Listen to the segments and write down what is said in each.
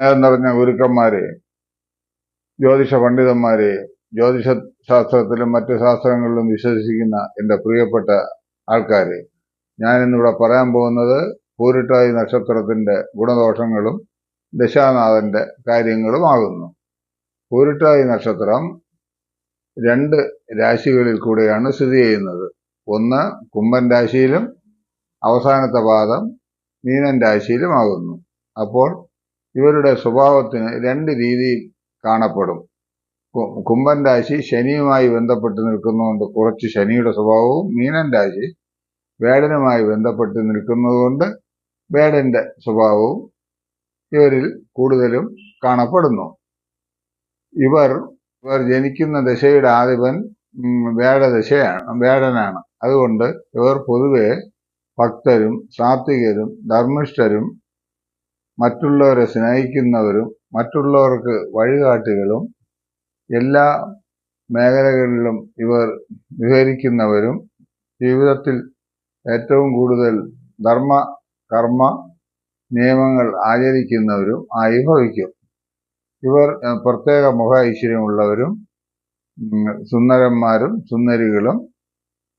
നിറഞ്ഞ ഗുരുക്കന്മാരെ ജ്യോതിഷ പണ്ഡിതന്മാരെ ജ്യോതിഷ ശാസ്ത്രത്തിലും മറ്റ് ശാസ്ത്രങ്ങളിലും വിശ്വസിക്കുന്ന എന്റെ പ്രിയപ്പെട്ട ആൾക്കാരെ ഞാനിന്നിവിടെ പറയാൻ പോകുന്നത് പൂരിട്ടായി നക്ഷത്രത്തിന്റെ ഗുണദോഷങ്ങളും ദശാനാഥന്റെ കാര്യങ്ങളുമാകുന്നു. പൂരിട്ടായി നക്ഷത്രം രണ്ട് രാശികളിൽ കൂടെയാണ് സ്ഥിതി ചെയ്യുന്നത്. ഒന്ന് കുംഭൻ രാശിയിലും അവസാനത്തെ പാദം മീനൻ രാശിയിലുമാകുന്നു അപ്പോൾ ഇവരുടെ സ്വഭാവത്തിന് രണ്ട് രീതിയിൽ കാണപ്പെടും. കുംഭൻ രാശി ശനിയുമായി ബന്ധപ്പെട്ട് നിൽക്കുന്നതുകൊണ്ട് കുറച്ച് ശനിയുടെ സ്വഭാവവും മീനൻ രാശി വേടനുമായി ബന്ധപ്പെട്ട് നിൽക്കുന്നതുകൊണ്ട് വേടന്റെ സ്വഭാവവും ഇവരിൽ കൂടുതലും കാണപ്പെടുന്നു. ഇവർ ഇവർ ജനിക്കുന്ന ദശയുടെ ആധിപൻ വേടദശയാണ് വേടനാണ്. അതുകൊണ്ട് ഇവർ പൊതുവെ ഭക്തരും സാത്വികരും ധർമ്മിഷ്ഠരും മറ്റുള്ളവരെ സ്നേഹിക്കുന്നവരും മറ്റുള്ളവർക്ക് വഴികാട്ടികളും എല്ലാ മേഖലകളിലും ഇവർ വിഹരിക്കുന്നവരും ജീവിതത്തിൽ ഏറ്റവും കൂടുതൽ ധർമ്മ കർമ്മ നിയമങ്ങൾ ആചരിക്കുന്നവരും ആയി ഭവിക്കും. ഇവർ പ്രത്യേക മുഖ ഐശ്വര്യമുള്ളവരും സുന്ദരന്മാരും സുന്ദരികളും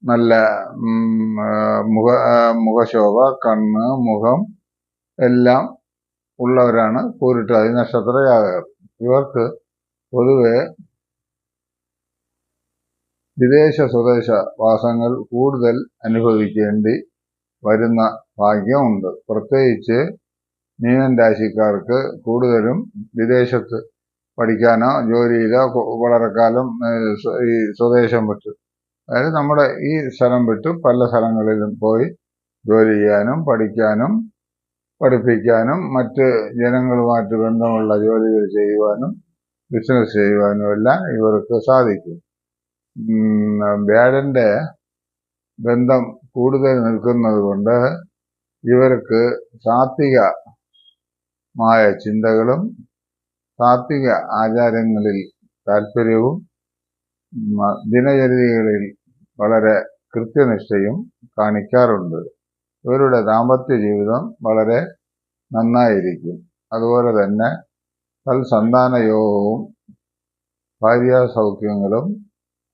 നല്ല മുഖ മുഖശോഭ കണ്ണ് മുഖം എല്ലാം ഉള്ളവരാണ് പൂരിട്ടാതി നക്ഷത്ര ജാതകർ ഇവർക്ക് പൊതുവെ വിദേശ സ്വദേശ വാസങ്ങൾ കൂടുതൽ അനുഭവിക്കേണ്ടി വരുന്ന ഭാഗ്യമുണ്ട്. പ്രത്യേകിച്ച് മീനൻ രാശിക്കാർക്ക് കൂടുതലും വിദേശത്ത് പഠിക്കാനോ ജോലിയിലോ വളരെ കാലം ഈ സ്വദേശം വിട്ട്. അതായത് നമ്മുടെ ഈ സ്ഥലം വിട്ട് പല സ്ഥലങ്ങളിലും പോയി ജോലി ചെയ്യാനും പഠിക്കാനും പഠിപ്പിക്കാനും മറ്റ് ജനങ്ങളുമായിട്ട് ബന്ധമുള്ള ജോലികൾ ചെയ്യുവാനും ബിസിനസ് ചെയ്യുവാനും എല്ലാം ഇവർക്ക് സാധിക്കും. ബാഡന്റെ ബന്ധം കൂടുതൽ നിൽക്കുന്നത് കൊണ്ട് ഇവർക്ക് സാത്വികമായ ചിന്തകളും സാത്വിക ആചാരങ്ങളിൽ താല്പര്യവും ദിനചര്യകളിൽ വളരെ കൃത്യനിഷ്ഠയും കാണിക്കാറുണ്ട്. ഇവരുടെ ദാമ്പത്യ ജീവിതം വളരെ നന്നായിരിക്കും. അതുപോലെ തന്നെ സന്താന യോഗവും ഭാര്യാസൗഖ്യങ്ങളും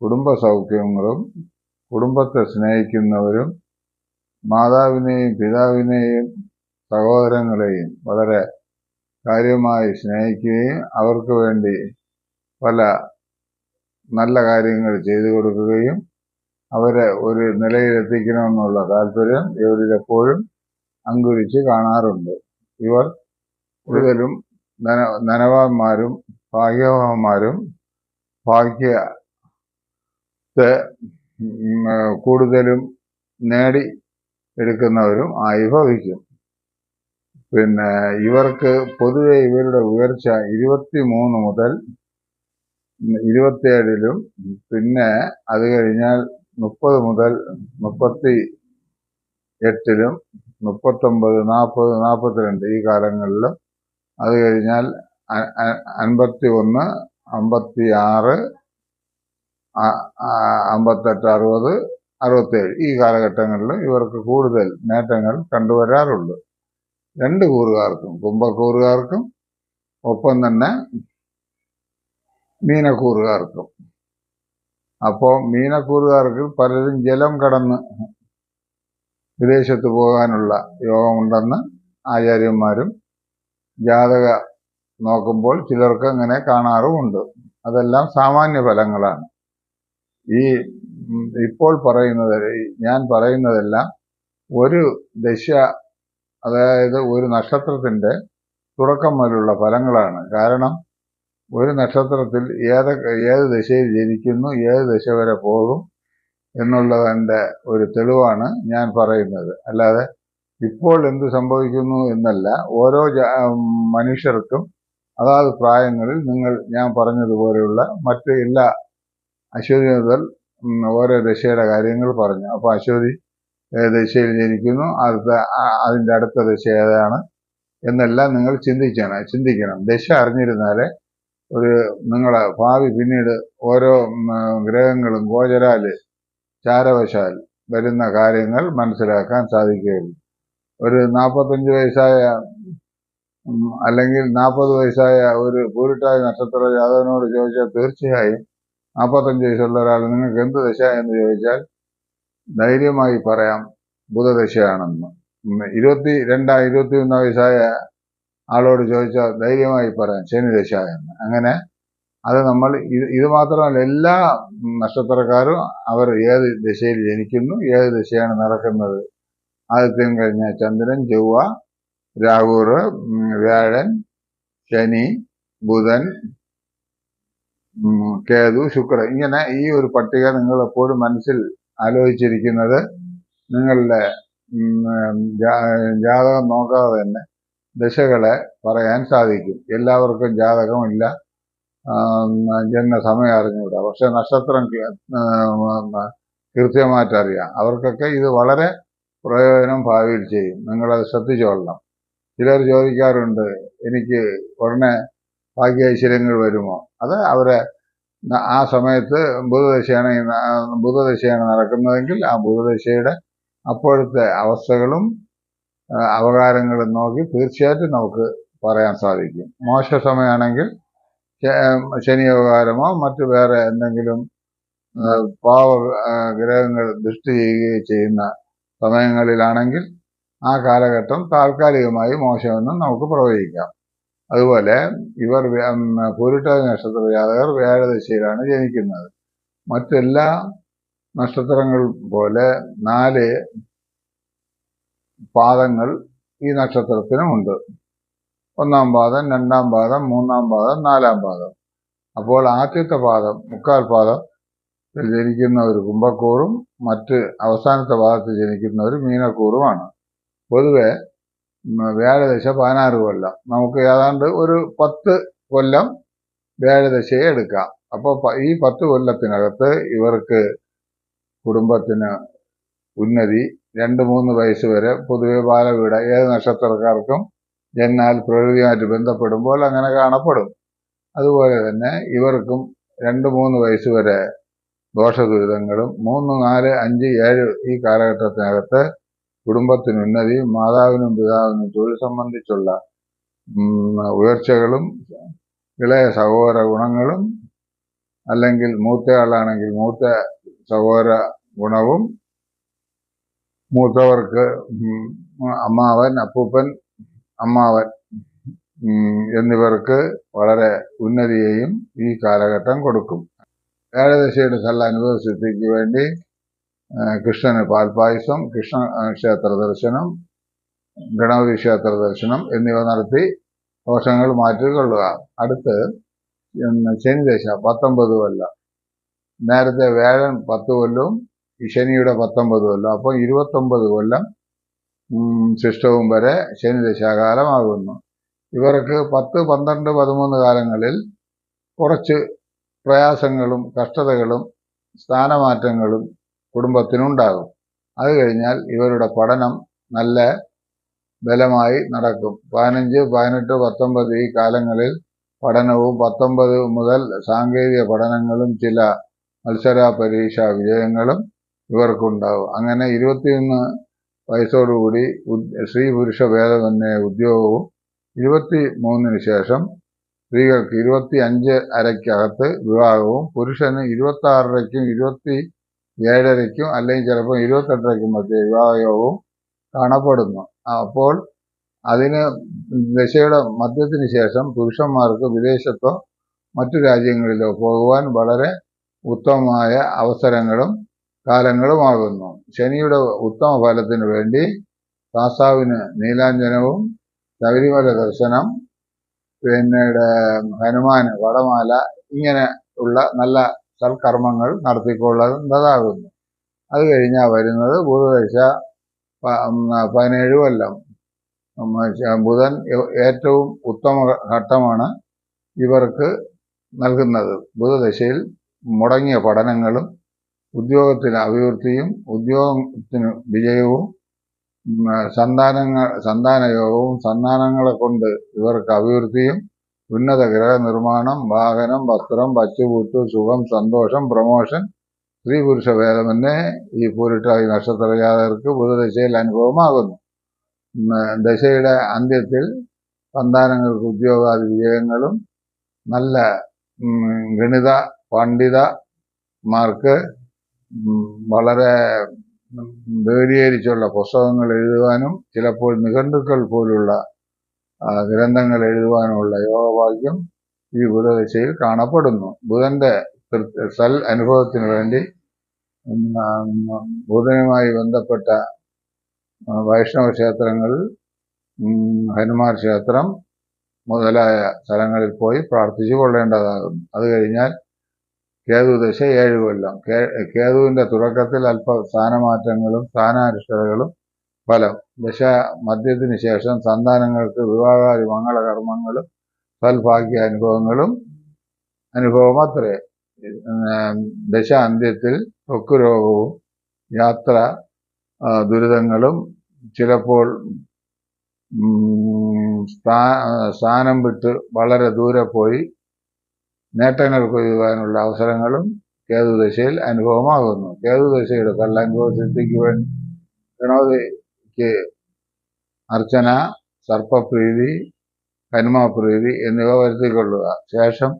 കുടുംബ സൗഖ്യങ്ങളും കുടുംബത്തെ സ്നേഹിക്കുന്നവരും മാതാവിനെയും പിതാവിനെയും സഹോദരങ്ങളെയും വളരെ കാര്യമായി സ്നേഹിക്കുകയും അവർക്ക് വേണ്ടി പല നല്ല കാര്യങ്ങൾ ചെയ്തു കൊടുക്കുകയും അവരെ ഒരു നിലയിലെത്തിക്കണമെന്നുള്ള താല്പര്യം ഇവരിൽ എപ്പോഴും അങ്കുരിച്ച് കാണാറുണ്ട്. ഇവർ കൂടുതലും ധന ധനവാന്മാരും ഭാഗ്യവാന്മാരും ഭാഗ്യത്തെ കൂടുതലും നേടി എടുക്കുന്നവരും ആയി ഭവിക്കും. പിന്നെ ഇവർക്ക് പൊതുവെ ഇവരുടെ ഉയർച്ച ഇരുപത്തി മൂന്ന് മുതൽ ഇരുപത്തിയേഴിലും പിന്നെ അത് കഴിഞ്ഞാൽ മുപ്പത് മുതൽ മുപ്പത്തി എട്ടിലും മുപ്പത്തൊമ്പത് നാൽപ്പത് നാൽപ്പത്തിരണ്ട് ഈ കാലങ്ങളിലും അത് കഴിഞ്ഞാൽ അൻപത്തി ഒന്ന് അമ്പത്തി ആറ് അമ്പത്തെട്ട് അറുപത് അറുപത്തേഴ് ഈ കാലഘട്ടങ്ങളിൽ ഇവർക്ക് കൂടുതൽ നേട്ടങ്ങൾ കണ്ടുവരാറുണ്ട്. രണ്ട് കൂറുകാർക്കും കുംഭക്കൂറുകാർക്കും ഒപ്പം തന്നെ മീനക്കൂറുകാർക്കും. അപ്പോൾ മീനക്കൂറുകാർക്ക് പലരും ജലം കടന്ന് വിദേശത്ത് പോകാനുള്ള യോഗമുണ്ടെന്ന് ആചാര്യന്മാരും ജാതക നോക്കുമ്പോൾ ചിലർക്ക് അങ്ങനെ കാണാറുമുണ്ട്. അതെല്ലാം സാമാന്യ ഫലങ്ങളാണ്. ഈ ഇപ്പോൾ പറയുന്നത് ഞാൻ പറയുന്നതെല്ലാം ഒരു ദശ അതായത് ഒരു നക്ഷത്രത്തിന്റെ തുടക്കം മുതലുള്ള ഫലങ്ങളാണ്. കാരണം ഒരു നക്ഷത്രത്തിൽ ഏത് ഏത് ദിശയിൽ ജനിക്കുന്നു ഏത് ദിശ വരെ പോകും എന്നുള്ളതിന്റെ ഒരു തെളിവാണ് ഞാൻ പറയുന്നത്. അല്ലാതെ ഇപ്പോൾ എന്ത് സംഭവിക്കുന്നു എന്നല്ല ഓരോ മനുഷ്യർക്കും അതാത് പ്രായങ്ങളിൽ നിങ്ങൾ ഞാൻ പറഞ്ഞതുപോലെയുള്ള മറ്റ് എല്ലാ അശ്വതി മുതൽ ഓരോ ദശയുടെ കാര്യങ്ങൾ പറഞ്ഞു. അപ്പോൾ അശ്വതി ദശയിൽ ജനിക്കുന്നു അടുത്ത അതിന്റെ അടുത്ത ദശ ഏതാണ്? എന്നെല്ലാം നിങ്ങൾ ചിന്തിക്കണം ചിന്തിക്കണം. ദശ അറിഞ്ഞിരുന്നാലേ ഒരു നിങ്ങളെ ഭാവി പിന്നീട് ഓരോ ഗ്രഹങ്ങളും ഗോചരാൽ ചാരവശാൽ വരുന്ന കാര്യങ്ങൾ മനസ്സിലാക്കാൻ സാധിക്കുകയുള്ളൂ. ഒരു നാൽപ്പത്തഞ്ച് വയസ്സായ അല്ലെങ്കിൽ നാൽപ്പത് വയസ്സായ ഒരു പൂരിട്ടായ നക്ഷത്ര ജാതകനോട് ചോദിച്ചാൽ തീർച്ചയായും നാൽപ്പത്തഞ്ച് വയസ്സുള്ള ഒരാൾ നിങ്ങൾക്ക് എന്ത് ദശ എന്ന് ചോദിച്ചാൽ ധൈര്യമായി പറയാം ബുധദശയാണെന്ന്. ഇരുപത്തി രണ്ടാം ഇരുപത്തി ഒന്ന് വയസ്സായ ആളോട് ചോദിച്ചാൽ ധൈര്യമായി പറയാം ശനി ദശ എന്ന്. അങ്ങനെ അത് നമ്മൾ ഇത് ഇത് മാത്രമല്ല എല്ലാ നക്ഷത്രക്കാരും അവർ ഏത് ദശയിൽ ജനിക്കുന്നു ഏത് ദശയാണ് നടക്കുന്നത്. ആദ്യത്തെയും കഴിഞ്ഞ ചന്ദ്രൻ ചൊവ്വ രാഹുർ വ്യാഴൻ ശനി ബുധൻ കേതു ശുക്രൻ. ഇങ്ങനെ ഈ ഒരു പട്ടിക നിങ്ങൾ എപ്പോഴും മനസ്സിൽ ആലോചിച്ചിരിക്കുന്നത് നിങ്ങളുടെ ജാതകം നോക്കാതെ തന്നെ. ദശകളെ പറയാൻ സാധിക്കും. എല്ലാവർക്കും ജാതകമില്ല. ജന്മ ജനനസമയം അറിഞ്ഞുകൂടാ. പക്ഷെ നക്ഷത്രം കൃത്യമായിട്ട് അറിയാം അവർക്കൊക്കെ ഇത് വളരെ പ്രയോജനം ഭാവിയിൽ ചെയ്യും. നിങ്ങളത് ശ്രദ്ധിച്ചോളണം. ചിലർ ചോദിക്കാറുണ്ട് എനിക്ക് ഉടനെ ഭാഗ്യ ഐശ്വര്യങ്ങൾ വരുമോ? അത് അവരെ ആ സമയത്ത് ബുധദശയാണ് ബുധദശയാണ് നടക്കുന്നതെങ്കിൽ ആ ബുധദശയുടെ അപ്പോഴത്തെ അവസ്ഥകളും ആ, അവതാരങ്ങളും നോക്കി തീർച്ചയായിട്ടും നമുക്ക് പറയാൻ സാധിക്കും. മോശ സമയമാണെങ്കിൽ ശനി അവകാരമോ മറ്റു വേറെ എന്തെങ്കിലും പാവ ഗ്രഹങ്ങൾ ദൃഷ്ടി ചെയ്യുകയോ ചെയ്യുന്ന സമയങ്ങളിലാണെങ്കിൽ ആ കാലഘട്ടം താൽക്കാലികമായി മോശമെന്ന് നമുക്ക് പ്രവചിക്കാം. അതുപോലെ ഇവർ പൂരിട്ട നക്ഷത്ര ജാതകർ വ്യാഴദശയിലാണ് ജനിക്കുന്നത്. മറ്റെല്ലാ നക്ഷത്രങ്ങൾ പോലെ നാല് പാദങ്ങൾ ഈ നക്ഷത്രത്തിനുമുണ്ട് ഒന്നാം പാദം രണ്ടാം പാദം മൂന്നാം പാദം നാലാം പാദം. അപ്പോൾ ആദ്യത്തെ പാദം മുക്കാൽ പാദം ജനിക്കുന്ന ഒരു കുംഭക്കൂറും മറ്റ് അവസാനത്തെ പാദത്തിൽ ജനിക്കുന്ന ഒരു മീനക്കൂറുമാണ്. പൊതുവെ വ്യാഴദശ പതിനാറ് കൊല്ലം. നമുക്ക് ഏതാണ്ട് ഒരു പത്ത് കൊല്ലം വ്യാഴദശയെ എടുക്കാം. അപ്പോൾ ഈ പത്ത് കൊല്ലത്തിനകത്ത് ഇവർക്ക് കുടുംബത്തിന് ഉന്നതി രണ്ട് മൂന്ന് വയസ്സ് വരെ പൊതുവെ ബാലവീട ഏത് നക്ഷത്രക്കാർക്കും ജന്നാൽ പ്രകൃതിയുമായിട്ട് ബന്ധപ്പെടുമ്പോൾ അങ്ങനെ കാണപ്പെടും. അതുപോലെ തന്നെ ഇവർക്കും രണ്ട് മൂന്ന് വയസ്സ് വരെ ദോഷദുരിതങ്ങളും മൂന്ന് നാല് അഞ്ച് ഏഴ് ഈ കാലഘട്ടത്തിനകത്ത് കുടുംബത്തിന് ഉന്നതിയും മാതാവിനും പിതാവിനും തൊഴിൽ സംബന്ധിച്ചുള്ള ഉയർച്ചകളും ഇളയ സഹോദര ഗുണങ്ങളും അല്ലെങ്കിൽ മൂത്തയാളാണെങ്കിൽ മൂത്ത സഹോദര ഗുണവും മൂത്തവർക്ക് അമ്മാവൻ അപ്പൂപ്പൻ അമ്മാവൻ എന്നിവർക്ക് വളരെ ഉന്നതിയെയും ഈ കാലഘട്ടം കൊടുക്കും. ഏഴദശയുടെ സല്ല അനുഭവ സിദ്ധിക്ക് വേണ്ടി കൃഷ്ണന് പാൽപായസം കൃഷ്ണ ക്ഷേത്ര ദർശനം ഗണപതി ക്ഷേത്ര ദർശനം എന്നിവ നടത്തി ദോഷങ്ങൾ മാറ്റിക്കൊള്ളുക. അടുത്ത് ശനിദശ പത്തൊമ്പത് കൊല്ലം. നേരത്തെ വേഴൻ പത്ത് കൊല്ലവും ശനിയുടെ പത്തൊമ്പത് കൊല്ലം. അപ്പോൾ ഇരുപത്തൊമ്പത് കൊല്ലം ശിഷ്ടവും വരെ ശനിദശാകാലമാകുന്നു ഇവർക്ക് പത്ത് പന്ത്രണ്ട് പതിമൂന്ന് കാലങ്ങളിൽ കുറച്ച് പ്രയാസങ്ങളും കഷ്ടതകളും സ്ഥാനമാറ്റങ്ങളും കുടുംബത്തിനുണ്ടാകും. അത് കഴിഞ്ഞാൽ ഇവരുടെ പഠനം നല്ല ബലമായി നടക്കും. പതിനഞ്ച് പതിനെട്ട് പത്തൊമ്പത് ഈ കാലങ്ങളിൽ പഠനവും പത്തൊമ്പത് മുതൽ സാങ്കേതിക പഠനങ്ങളും ചില മത്സര പരീക്ഷാ വിജയങ്ങളും ഇവർക്കുണ്ടാവും. അങ്ങനെ ഇരുപത്തിയൊന്ന് വയസ്സോടുകൂടി സ്ത്രീ പുരുഷ ഭേദമന്യേ ഉദ്യോഗവും ഇരുപത്തി മൂന്നിന് ശേഷം സ്ത്രീകൾക്ക് ഇരുപത്തി അഞ്ച് അരയ്ക്കകത്ത് വിവാഹവും പുരുഷന് ഇരുപത്തി ആറരയ്ക്കും ഇരുപത്തി ഏഴരയ്ക്കും അല്ലെങ്കിൽ ചിലപ്പോൾ ഇരുപത്തെട്ടരയ്ക്കും മധ്യ വിവാഹയോഗവും കാണപ്പെടുന്നു. അപ്പോൾ അതിന് ദശയുടെ മധ്യത്തിന് ശേഷം പുരുഷന്മാർക്ക് വിദേശത്തോ മറ്റു രാജ്യങ്ങളിലോ പോകുവാൻ വളരെ ഉത്തമമായ അവസരങ്ങളും കാലങ്ങളുമാകുന്നു. ശനിയുടെ ഉത്തമ ഫലത്തിന് വേണ്ടി കാസാവിന് നീലാഞ്ജനവും ശബരിമല ദർശനം പിന്നീട് ഹനുമാന് വടമാല ഇങ്ങനെ ഉള്ള നല്ല സൽക്കർമ്മങ്ങൾ നടത്തിക്കൊള്ളുന്നതാകുന്നു അത് കഴിഞ്ഞാൽ വരുന്നത് ബുധദശ പതിനേഴ് കൊല്ലം. ബുധൻ ഏറ്റവും ഉത്തമ ഘട്ടമാണ് ഇവർക്ക് നൽകുന്നത്. ബുധദശയിൽ മുടങ്ങിയ പഠനങ്ങളും ഉദ്യോഗത്തിന് അഭിവൃദ്ധിയും ഉദ്യോഗത്തിന് വിജയവും സന്താനങ്ങൾ സന്താനയോഗവും സന്താനങ്ങളെ കൊണ്ട് ഇവർക്ക് അഭിവൃദ്ധിയും ഉന്നത ഗ്രഹ നിർമ്മാണം വാഹനം വസ്ത്രം പച്ചുപൂട്ട് സുഖം സന്തോഷം പ്രമോഷൻ സ്ത്രീ പുരുഷ ഭേദമെന്നെ ഈ പൂരിട്ടാതി നക്ഷത്ര ജാതകർക്ക് ബുധദശയിൽ അനുഭവമാകുന്നു. ദശയുടെ അന്ത്യത്തിൽ സന്താനങ്ങൾക്ക് ഉദ്യോഗാദി വിജയങ്ങളും നല്ല ഗണിത പണ്ഡിതമാർക്ക് വളരെ വേദീകരിച്ചുള്ള പുസ്തകങ്ങൾ എഴുതുവാനും ചിലപ്പോൾ നിഘണ്ടുക്കൾ പോലുള്ള ഗ്രന്ഥങ്ങൾ എഴുതുവാനുമുള്ള യോഗഭാഗ്യം ഈ ബുധദശയിൽ കാണപ്പെടുന്നു. ബുധന്റെ സൽ അനുഭവത്തിന് വേണ്ടി ബുധനുമായി ബന്ധപ്പെട്ട വൈഷ്ണവ ക്ഷേത്രങ്ങളിൽ ഹനുമാൻ ക്ഷേത്രം മുതലായ സ്ഥലങ്ങളിൽ പോയി പ്രാർത്ഥിച്ചു കൊള്ളേണ്ടതാകുന്നു. അത് കഴിഞ്ഞാൽ കേതുദശ ഏഴ് കൊല്ലം. കേതുവിന്റെ തുടക്കത്തിൽ അല്പ സ്ഥാനമാറ്റങ്ങളും സ്ഥാനാരിഷ്ടതകളും ഫലം. ദശ മദ്യത്തിന് ശേഷം സന്താനങ്ങൾക്ക് വിവാഹാദി മംഗളകർമ്മങ്ങളും സൽഭാഗ്യ അനുഭവങ്ങളും അനുഭവം അത്രേ. ദശ അന്ത്യത്തിൽ ത്വക്ക് യാത്ര ദുരിതങ്ങളും ചിലപ്പോൾ സ്ഥാനം വിട്ട് വളരെ ദൂരെ പോയി നേട്ടങ്ങൾ കൊയ്യുവാനുള്ള അവസരങ്ങളും കേതുദശയിൽ അനുഭവമാകുന്നു. കേതുദശയുടെ കള്ളനുഭവ സിദ്ധിക്ക് വേണ്ടി ഗണപതിക്ക് അർച്ചന സർപ്പപ്രീതി ഹനുമാപ്രീതി എന്നിവ വരുത്തിക്കൊള്ളുക. ശേഷം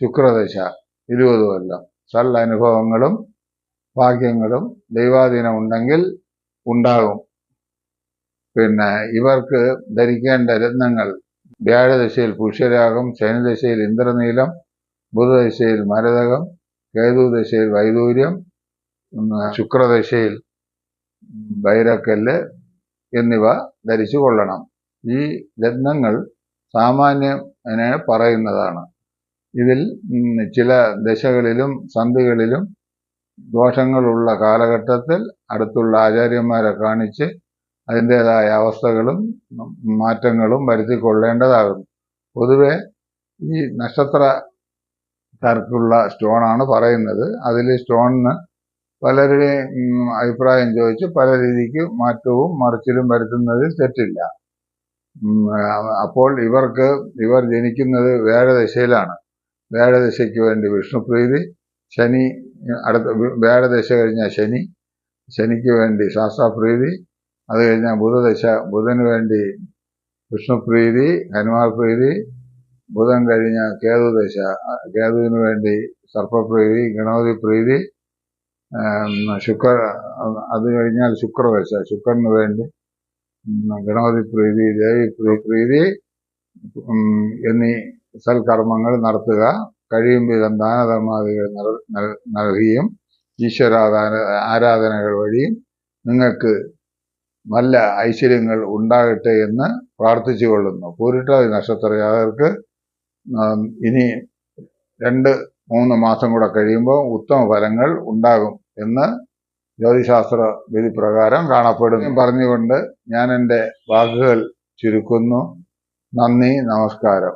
ശുക്രദശ ഇരുപത് കൊല്ലം. സൽ അനുഭവങ്ങളും ഭാഗ്യങ്ങളും ദൈവാധീനം ഉണ്ടെങ്കിൽ ഉണ്ടാകും. പിന്നെ ഇവർക്ക് ധരിക്കേണ്ട രത്നങ്ങൾ വ്യാഴദശയിൽ പുഷ്യരാഗം ശനിദശയിൽ ഇന്ദ്രനീലം ബുധദശയിൽ മരതകം കേതുദശയിൽ വൈദൂര്യം ശുക്രദശയിൽ ബൈരക്കല്ല് എന്നിവ ധരിച്ചു കൊള്ളണം. ഈ രത്നങ്ങൾ സാമാന്യനെ പറയുന്നതാണ്. ഇതിൽ ചില ദശകളിലും സന്ധികളിലും ദോഷങ്ങളുള്ള കാലഘട്ടത്തിൽ അടുത്തുള്ള ആചാര്യന്മാരെ കാണിച്ച് അതിന്റെതായ അവസ്ഥകളും മാറ്റങ്ങളും വരുത്തിക്കൊള്ളേണ്ടതാകുന്നു. പൊതുവെ ഈ നക്ഷത്രക്കാർക്കുള്ള സ്റ്റോണാണ് പറയുന്നത്. അതിൽ സ്റ്റോണിന് പലരുടെയും അഭിപ്രായം ചോദിച്ച് പല രീതിക്ക് മാറ്റവും മറിച്ചിലും വരുത്തുന്നതിൽ തെറ്റില്ല. അപ്പോൾ ഇവർക്ക് ഇവർ ജനിക്കുന്നത് വേഴദശയിലാണ്. വേഴദശയ്ക്ക് വേണ്ടി വിഷ്ണുപ്രീതി ശനി അടുത്ത വി- വേഴദശ കഴിഞ്ഞാൽ ശനി ശനിക്ക് വേണ്ടി ശാസ്താപ്രീതി അത് കഴിഞ്ഞാൽ ബുധദശ ബുധന് വേണ്ടി വിഷ്ണുപ്രീതി ഹനുമാൻ പ്രീതി ബുധൻ കഴിഞ്ഞ കേതുദശ കേതുവിന് വേണ്ടി സർപ്പപ്രീതി ഗണപതി പ്രീതി ശുക്ര അത് കഴിഞ്ഞാൽ ശുക്രദശ ശുക്രന് വേണ്ടി ഗണപതി പ്രീതി ദേവി പ്രീ- പ്രീതി എന്നീ സൽക്കർമ്മങ്ങൾ നടത്തുക. കഴിയും വിധം ദാനധർമാദികൾ നൽ- നൽ- നൽകിയും ഈശ്വരാധാന ആരാധനകൾ വഴിയും നിങ്ങൾക്ക് നല്ല ഐശ്വര്യങ്ങൾ ഉണ്ടാകട്ടെ എന്ന് പ്രാർത്ഥിച്ചു കൊള്ളുന്നു പൂരിട്ടാതി നക്ഷത്ര ജാതകർക്ക് ഉം, ഇനി രണ്ട് മൂന്ന് മാസം കൂടെ കഴിയുമ്പോൾ ഉത്തമ ഫലങ്ങൾ ഉണ്ടാകും എന്ന് ജ്യോതിശാസ്ത്ര വിധി പ്രകാരം കാണപ്പെടുന്നു. പറഞ്ഞുകൊണ്ട് ഞാൻ എന്റെ വാക്കുകൾ ചുരുക്കുന്നു. നന്ദി നമസ്കാരം.